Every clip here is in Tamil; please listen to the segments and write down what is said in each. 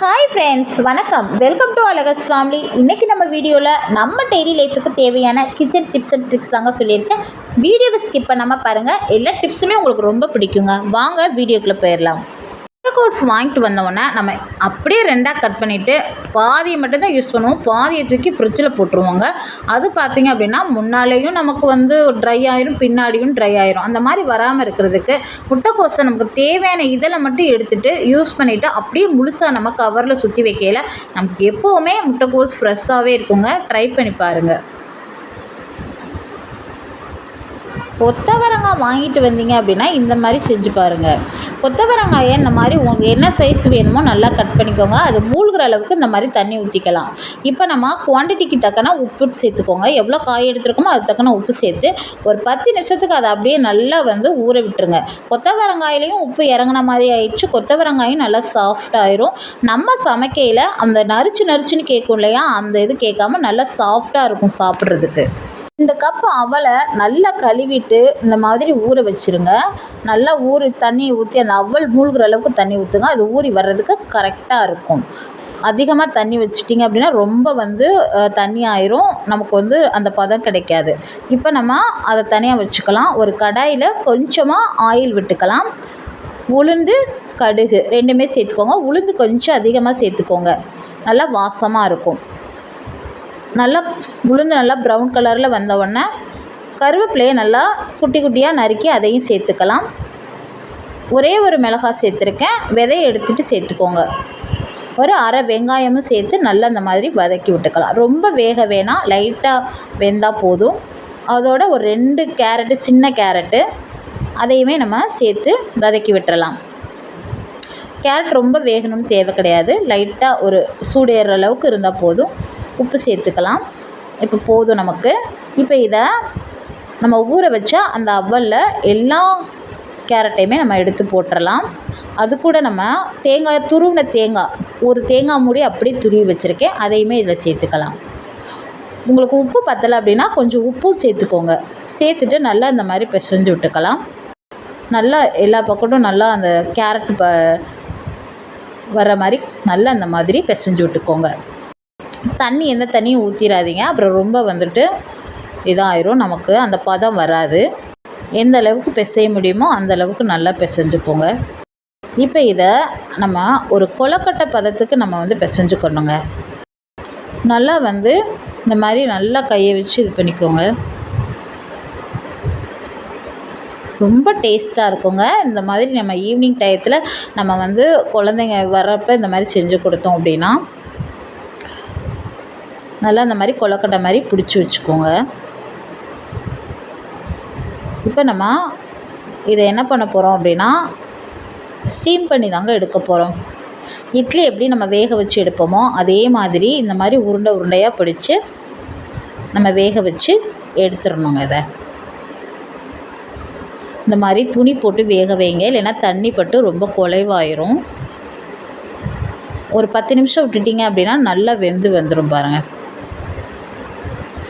ஹாய் ஃப்ரெண்ட்ஸ் வணக்கம். வெல்கம் டு அழகஸ் ஃபேமிலி இன்றைக்கி நம்ம வீடியோவில் நம்ம டெய்லி லைஃபுக்கு தேவையான கிச்சன் டிப்ஸ் அண்ட் ட்ரிக்ஸ் தாங்க சொல்லியிருக்கேன். வீடியோவை ஸ்கிப் பண்ணாமல் பாருங்கள் எல்லா டிப்ஸுமே உங்களுக்கு ரொம்ப பிடிக்குங்க. வாங்க வீடியோக்குள்ளே போயிடலாம் முட்டைக்கோஸ் வாங்கிட்டு வந்தோடனே நம்ம அப்படியே ரெண்டாக கட் பண்ணிவிட்டு பாதியை மட்டும்தான் யூஸ் பண்ணுவோம். பாதியை தூக்கி ஃப்ரிட்ஜில் போட்டுருவாங்க. அது பார்த்திங்க அப்படின்னா முன்னாலேயும் நமக்கு வந்து ட்ரை ஆயிரும் பின்னாடியும் ட்ரை ஆயிரும். அந்த மாதிரி வராமல் இருக்கிறதுக்கு முட்டைக்கோஸை நமக்கு தேவையான இதில் மட்டும் எடுத்துகிட்டு யூஸ் பண்ணிவிட்டு அப்படியே முழுசாக நம்ம கவரில் சுற்றி வைக்கையில் நமக்கு எப்போவுமே முட்டைக்கோஸ் ஃப்ரெஷ்ஷாகவே இருக்குங்க. ட்ரை பண்ணி பாருங்கள் கொத்தவரங்காய் வாங்கிட்டு வந்தீங்க அப்படின்னா இந்த மாதிரி செஞ்சு பாருங்கள் கொத்தவரங்காயை இந்த மாதிரி உங்களுக்கு என்ன சைஸ் வேணுமோ நல்லா கட் பண்ணிக்கோங்க. அது மூழ்கிற அளவுக்கு இந்த மாதிரி தண்ணி ஊற்றிக்கலாம் இப்போ நம்ம குவான்டிட்டிக்கு தக்கன உப்பு சேர்த்துக்கோங்க. எவ்வளோ காய் எடுத்துருக்கோமோ அது தக்கன உப்பு சேர்த்து ஒரு பத்து நிமிஷத்துக்கு அதை அப்படியே நல்லா வந்து ஊற விட்டுருங்க. கொத்தவரங்காயிலையும் உப்பு இறங்கின மாதிரி ஆயிடுச்சு. கொத்தவரங்காயும் நல்லா சாஃப்ட் ஆயிரும். நம்ம சமைக்கையில் அந்த நரிச்சு நரிச்சுன்னு கேட்கும் இல்லையா? அந்த இது கேட்காம நல்லா சாஃப்டாக இருக்கும் சாப்பிட்றதுக்கு. இந்த கப் அவலை நல்லா கழுவிட்டு இந்த மாதிரி ஊற வச்சுருங்க. நல்லா ஊறி தண்ணி ஊற்றி அந்த அவல் மூழ்கிற அளவுக்கு தண்ணி ஊற்றுங்க அது ஊறி வர்றதுக்கு கரெக்டாக இருக்கும். அதிகமாக தண்ணி வச்சிட்டிங்க அப்படின்னா ரொம்ப வந்து தண்ணி ஆயிரும். நமக்கு வந்து அந்த பதம் கிடைக்காது. இப்போ நம்ம அதை தனியாக வச்சுக்கலாம். ஒரு கடாயில் கொஞ்சமாக ஆயில் விட்டுக்கலாம். உளுந்து கடுகு ரெண்டுமே சேர்த்துக்கோங்க. உளுந்து கொஞ்சம் அதிகமாக சேர்த்துக்கோங்க. நல்லா வாசமாக இருக்கும். நல்லா உளுந்து நல்லா ப்ரௌன் கலரில் வந்த உடனே கருவேப்பிலையை நல்லா குட்டி குட்டியாக நறுக்கி அதையும் சேர்த்துக்கலாம். ஒரே ஒரு மிளகாய் சேர்த்துருக்கேன். விதையை எடுத்துகிட்டு சேர்த்துக்கோங்க. ஒரு அரை வெங்காயமும் சேர்த்து நல்லா அந்த மாதிரி வதக்கி விட்டுக்கலாம். ரொம்ப வேக வேணாம் லைட்டாக வெந்தால் போதும். அதோட ஒரு ரெண்டு கேரட்டு சின்ன கேரட்டு அதையுமே நம்ம சேர்த்து வதக்கி விட்டுறலாம். கேரட் ரொம்ப வேகணும்னு தேவை கிடையாது. லைட்டாக ஒரு சூடேற அளவுக்கு இருந்தால் போதும். உப்பு சேர்த்துக்கலாம். இப்போ போதும் நமக்கு. இப்போ இதை நம்ம ஊற வச்சா அந்த அவ்வலில் எல்லா கேரட்டையுமே நம்ம எடுத்து போட்டுடலாம் அது கூட நம்ம தேங்காய் துருவின தேங்காய். ஒரு தேங்காய் மூடி அப்படியே துருவி வச்சுருக்கேன். அதையுமே இதில் சேர்த்துக்கலாம். உங்களுக்கு உப்பு பத்தலை அப்படின்னா கொஞ்சம் உப்பும் சேர்த்துக்கோங்க. சேர்த்துட்டு நல்லா இந்த மாதிரி பிசைஞ்சு விட்டுக்கலாம். நல்லா எல்லா பக்கமும் நல்லா அந்த கேரட் ப வர மாதிரி நல்லா அந்த மாதிரி பிசைஞ்சு விட்டுக்கோங்க. தண்ணி எந்த தண்ணியும் ஊற்றிடாதீங்க அப்புறம் ரொம்ப வந்துட்டு இதாயிரும். நமக்கு அந்த பதம் வராது. எந்த அளவுக்கு பிசைய முடியுமோ அந்த அளவுக்கு நல்லா பிசைஞ்சுக்கோங்க. இப்போ இதை நம்ம ஒரு கொலக்கட்டை பதத்துக்கு நம்ம வந்து பிசைஞ்சுக்கணுங்க. நல்லா வந்து இந்த மாதிரி நல்லா கையை வச்சு இது பண்ணிக்கோங்க. ரொம்ப டேஸ்ட்டாக இருக்குங்க. இந்த மாதிரி நம்ம ஈவினிங் டயத்தில் நம்ம வந்து குழந்தைங்க வர்றப்ப இந்த மாதிரி செஞ்சு கொடுத்தோம் அப்படின்னா நல்லா அந்த மாதிரி கொலக்கட்டை மாதிரி பிடிச்சி வச்சுக்கோங்க. இப்போ நம்ம இதை என்ன பண்ண போகிறோம் அப்படின்னா ஸ்டீம் பண்ணி தாங்க எடுக்க போகிறோம் இட்லி எப்படி நம்ம வேக வச்சு எடுப்போமோ அதே மாதிரி இந்த மாதிரி உருண்டை உருண்டையாக பிடிச்சி நம்ம வேக வச்சு எடுத்துடணுங்க இதை. இந்த மாதிரி துணி போட்டு வேக வைங்க. இல்லைன்னா தண்ணி பட்டு ரொம்ப குலைவாயிரும். ஒரு பத்து நிமிஷம் விட்டுட்டிங்க அப்படின்னா நல்லா வெந்து வந்துடும் பாருங்கள்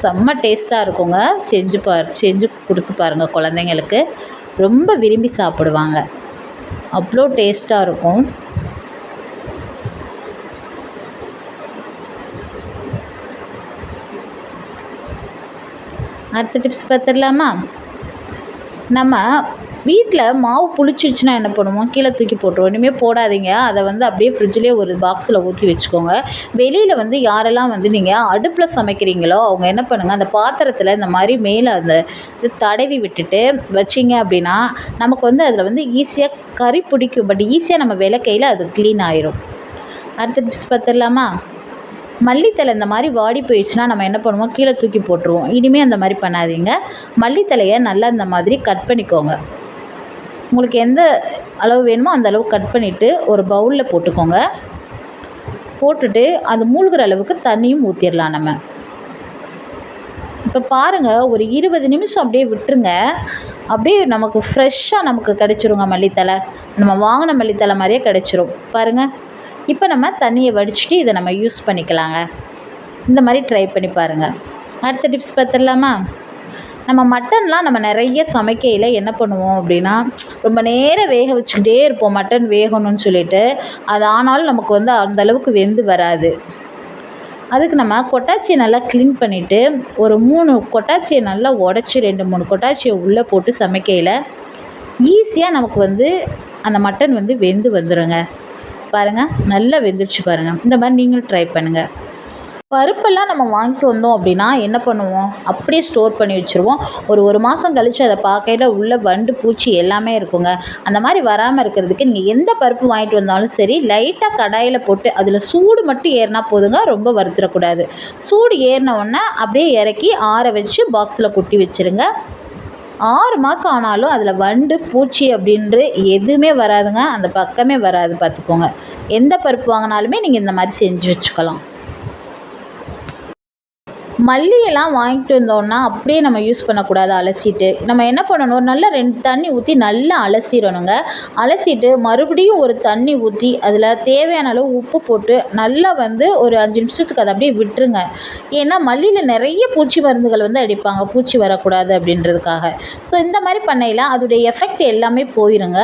செம்ம டேஸ்ட்டாக இருக்குங்க. செஞ்சு பா செஞ்சு கொடுத்து பாருங்கள் குழந்தைங்களுக்கு. ரொம்ப விரும்பி சாப்பிடுவாங்க. அவ்வளோ டேஸ்ட்டாக இருக்கும். அடுத்த டிப்ஸ் பார்த்துடலாமா? நம்ம வீட்டில் மாவு புளிச்சிருச்சுன்னா என்ன பண்ணுவோம்? கீழே தூக்கி போட்டுருவோம். இனிமேல் போடாதீங்க. அதை வந்து அப்படியே ஃப்ரிட்ஜ்லேயே ஒரு பாக்ஸில் ஊற்றி வச்சுக்கோங்க. வெளியில் வந்து யாரெல்லாம் வந்து நீங்கள் அடுப்பில் சமைக்கிறீங்களோ அவங்க என்ன பண்ணுங்கள் அந்த பாத்திரத்தில் இந்த மாதிரி மேலே அந்த இது தடவி விட்டுட்டு வச்சிங்க அப்படின்னா நமக்கு வந்து அதில் வந்து ஈஸியாக கறி பிடிக்கும். பட் ஈஸியாக நம்ம விளக்கையில் அது க்ளீன் ஆயிரும். அடுத்த டிப்ஸ் பார்த்துடலாமா? மல்லித்தலை இந்த மாதிரி வாடி போயிடுச்சுன்னா நம்ம என்ன பண்ணுவோம்? கீழே தூக்கி போட்டுருவோம். இனிமேல் அந்த மாதிரி பண்ணாதீங்க. மல்லித்தலையை நல்லா இந்த மாதிரி கட் பண்ணிக்கோங்க. உங்களுக்கு எந்த அளவு வேணுமோ அந்த அளவு கட் பண்ணிவிட்டு ஒரு பவுலில் போட்டுக்கோங்க. போட்டுட்டு அது மூழ்கிற அளவுக்கு தண்ணியும் ஊற்றிடலாம் நம்ம. இப்போ பாருங்கள் ஒரு இருபது நிமிஷம் அப்படியே விட்டுருங்க. அப்படியே நமக்கு ஃப்ரெஷ்ஷாக நமக்கு கிடச்சிருங்க மல்லித்தலை நம்ம வாங்கின மல்லித்தலை மாதிரியே கிடச்சிரும். பாருங்கள் இப்போ நம்ம தண்ணியை வடிச்சுட்டு இதை நம்ம யூஸ் பண்ணிக்கலாங்க. இந்த மாதிரி ட்ரை பண்ணி பாருங்கள் அடுத்த டிப்ஸ் பார்த்துடலாமா? நம்ம மட்டன்லாம் நம்ம நிறைய சமைக்கையில் என்ன பண்ணுவோம் அப்படின்னா ரொம்ப நேரம் வேக வச்சுக்கிட்டே இருப்போம். மட்டன் வேகணும்னு சொல்லிட்டு. அது ஆனாலும் நமக்கு வந்து அந்தளவுக்கு வெந்து வராது. அதுக்கு நம்ம கொட்டாச்சியை நல்லா க்ளீன் பண்ணிவிட்டு ஒரு மூணு கொட்டாச்சியை நல்லா உடச்சி ரெண்டு மூணு கொட்டாச்சியை உள்ளே போட்டு சமைக்கையில் ஈஸியாக நமக்கு வந்து அந்த மட்டன் வந்து வெந்து வந்துடுங்க பாருங்கள் நல்லா வெந்துருச்சு பாருங்கள் இந்த மாதிரி நீங்களும் ட்ரை பண்ணுங்கள் பருப்பெல்லாம் நம்ம வாங்கிட்டு வந்தோம் அப்படின்னா என்ன பண்ணுவோம்? அப்படியே ஸ்டோர் பண்ணி வச்சுருவோம். ஒரு ஒரு மாதம் கழித்து அதை பார்க்கையில உள்ளே வண்டு பூச்சி எல்லாமே இருக்குங்க. அந்த மாதிரி வராமல் இருக்கிறதுக்கு நீங்கள் எந்த பருப்பு வாங்கிட்டு வந்தாலும் சரி லைட்டாக கடாயில் போட்டு அதில் சூடு மட்டும் ஏறினா போதுங்க. ரொம்ப வறுத்துடக்கூடாது சூடு ஏறினவுடனே அப்படியே இறக்கி ஆற வச்சு பாக்ஸில் கொட்டி வச்சுருங்க. ஆறு மாதம் ஆனாலும் அதில் வண்டு பூச்சி அப்படின்ற எதுவுமே வராதுங்க. அந்த பக்கமே வராது பார்த்துக்கோங்க. எந்த பருப்பு வாங்கினாலுமே நீங்கள் இந்த மாதிரி செஞ்சு வச்சுக்கலாம். மல்லியெல்லாம் வாங்கிட்டு வந்தோம்னா அப்படியே நம்ம யூஸ் பண்ணக்கூடாது அலசிட்டு. நம்ம என்ன பண்ணணும்? நல்லா ரெண்டு தண்ணி ஊற்றி நல்லா அலசிடணுங்க. அலசிட்டு மறுபடியும் ஒரு தண்ணி ஊற்றி அதில் தேவையான அளவு உப்பு போட்டு நல்லா வந்து ஒரு அஞ்சு நிமிஷத்துக்கு அதை அப்படியே விட்டுருங்க. ஏன்னா மல்லியில் நிறைய பூச்சி மருந்துகள் வந்து அடிப்பாங்க. பூச்சி வரக்கூடாது அப்படின்றதுக்காக. ஸோ இந்த மாதிரி பண்ணையில் அதோடைய எஃபெக்ட் எல்லாமே போயிருங்க.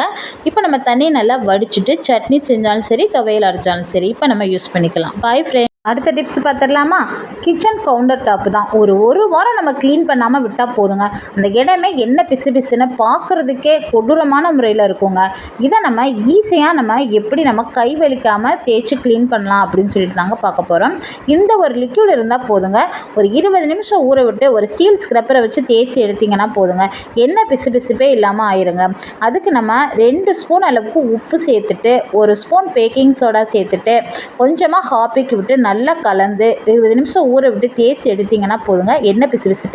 இப்போ நம்ம தண்ணியை நல்லா வடிச்சிட்டு சட்னி செஞ்சாலும் சரி துவையல் அரைச்சாலும் சரி இப்போ நம்ம யூஸ் பண்ணிக்கலாம். பாய் ஃப்ரெண்ட் அடுத்த டிப்ஸ் பார்த்துடலாமா? கிச்சன் கவுண்டர் டாப் தான். ஒரு ஒரு வாரம் நம்ம க்ளீன் பண்ணாமல் விட்டால் போதுங்க. அந்த இடமே என்ன பிசு பிசுன்னு பார்க்குறதுக்கே கொடூரமான முறையில் இருக்குங்க. இதை நம்ம ஈஸியாக நம்ம எப்படி நம்ம கை வலிக்காமல் தேய்ச்சி க்ளீன் பண்ணலாம் அப்படின்னு சொல்லிட்டு நாங்கள் பார்க்க போகிறோம் இந்த ஒரு லிக்யூட் இருந்தால் போதுங்க. ஒரு இருபது நிமிஷம் ஊற விட்டு ஒரு ஸ்டீல் ஸ்க்ரப்பரை வச்சு தேய்ச்சி எடுத்திங்கன்னா போதுங்க. என்ன பிசு பிசுப்பே இல்லாமல் ஆயிருங்க. அதுக்கு நம்ம ரெண்டு ஸ்பூன் அளவுக்கு உப்பு சேர்த்துட்டு ஒரு ஸ்பூன் பேக்கிங் சோடா சேர்த்துட்டு கொஞ்சமாக ஹாப்பிக்கு விட்டு நல்லா நல்லா கலந்து இருபது நிமிஷம் ஊற விட்டு தேய்ச்சி எடுத்திங்கன்னா போதுங்க. எண்ணெய் பிசு பிசுப்பே